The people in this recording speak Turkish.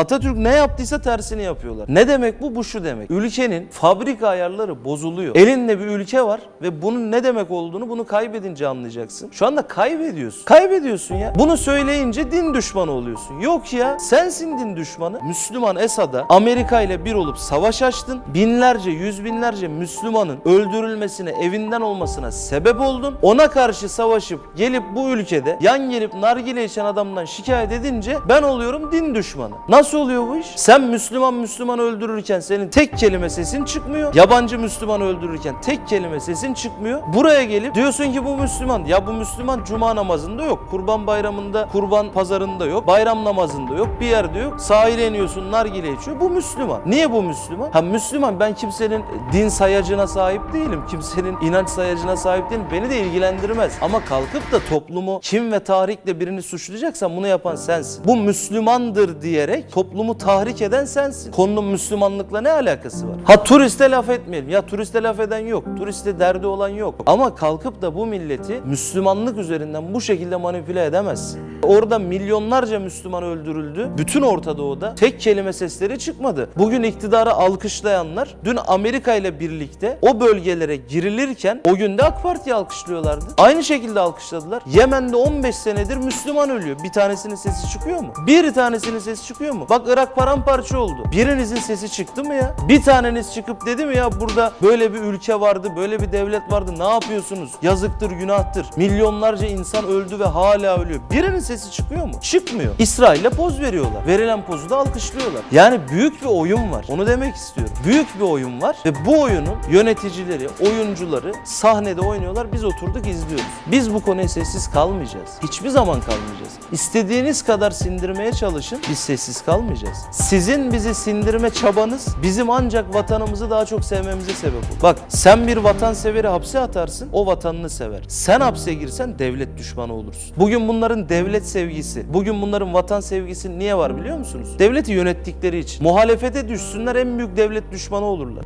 Atatürk ne yaptıysa tersini yapıyorlar. Ne demek bu? Bu şu demek. Ülkenin fabrika ayarları bozuluyor. Elinde bir ülke var ve bunun ne demek olduğunu bunu kaybedince anlayacaksın. Şu anda kaybediyorsun. Kaybediyorsun ya. Bunu söyleyince din düşmanı oluyorsun. Yok ya. Sensin din düşmanı. Müslüman Esad'a Amerika ile bir olup savaş açtın. Binlerce, yüz binlerce Müslümanın öldürülmesine, evinden olmasına sebep oldun. Ona karşı savaşıp gelip bu ülkede yan gelip nargile içen adamdan şikayet edince ben oluyorum din düşmanı. Nasıl oluyor bu iş? Sen Müslüman Müslüman öldürürken senin tek kelime sesin çıkmıyor. Yabancı Müslüman öldürürken tek kelime sesin çıkmıyor. Buraya gelip diyorsun ki bu Müslüman. Ya bu Müslüman cuma namazında yok. Kurban bayramında, kurban pazarında yok. Bayram namazında yok. Bir yerde yok. Sahile iniyorsun nargile içiyor. Bu Müslüman. Niye bu Müslüman? Ha Müslüman ben kimsenin din sayacına sahip değilim. Kimsenin inanç sayacına sahip değilim. Beni de ilgilendirmez. Ama kalkıp da toplumu kim ve tahrikle birini suçlayacaksan bunu yapan sensin. Bu Müslümandır diyerek toplumu tahrik eden sensin. Konunun Müslümanlıkla ne alakası var? Ha turiste laf etmeyelim. Ya turiste laf eden yok. Turiste derdi olan yok. Ama kalkıp da bu milleti Müslümanlık üzerinden bu şekilde manipüle edemezsin. Orada milyonlarca Müslüman öldürüldü. Bütün Orta Doğu'da tek kelime sesleri çıkmadı. Bugün iktidarı alkışlayanlar dün Amerika ile birlikte o bölgelere girilirken o günde AK Parti'yi alkışlıyorlardı. Aynı şekilde alkışladılar. Yemen'de 15 senedir Müslüman ölüyor. Bir tanesinin sesi çıkıyor mu? Bir tanesinin sesi çıkıyor mu? Bak Irak paramparça oldu. Birinizin sesi çıktı mı ya? Bir taneniz çıkıp dedi mi ya burada böyle bir ülke vardı, böyle bir devlet vardı. Ne yapıyorsunuz? Yazıktır, günahtır. Milyonlarca insan öldü ve hala ölüyor. Birinin sesi çıkıyor mu? Çıkmıyor. İsrail'e poz veriyorlar. Verilen pozu da alkışlıyorlar. Yani büyük bir oyun var. Onu demek istiyorum. Büyük bir oyun var ve bu oyunun yöneticileri, oyuncuları sahnede oynuyorlar. Biz oturduk izliyoruz. Biz bu konuya sessiz kalmayacağız. Hiçbir zaman kalmayacağız. İstediğiniz kadar sindirmeye çalışın. Biz sessiz kalmayacağız. Sizin bizi sindirme çabanız bizim ancak vatanımızı daha çok sevmemize sebep olur. Bak sen bir vatanseveri hapse atarsın, o vatanını sever. Sen hapse girsen devlet düşmanı olursun. Bugün bunların devlet sevgisi, bugün bunların vatan sevgisi niye var biliyor musunuz? Devleti yönettikleri için. Muhalefete düşsünler en büyük devlet düşmanı olurlar.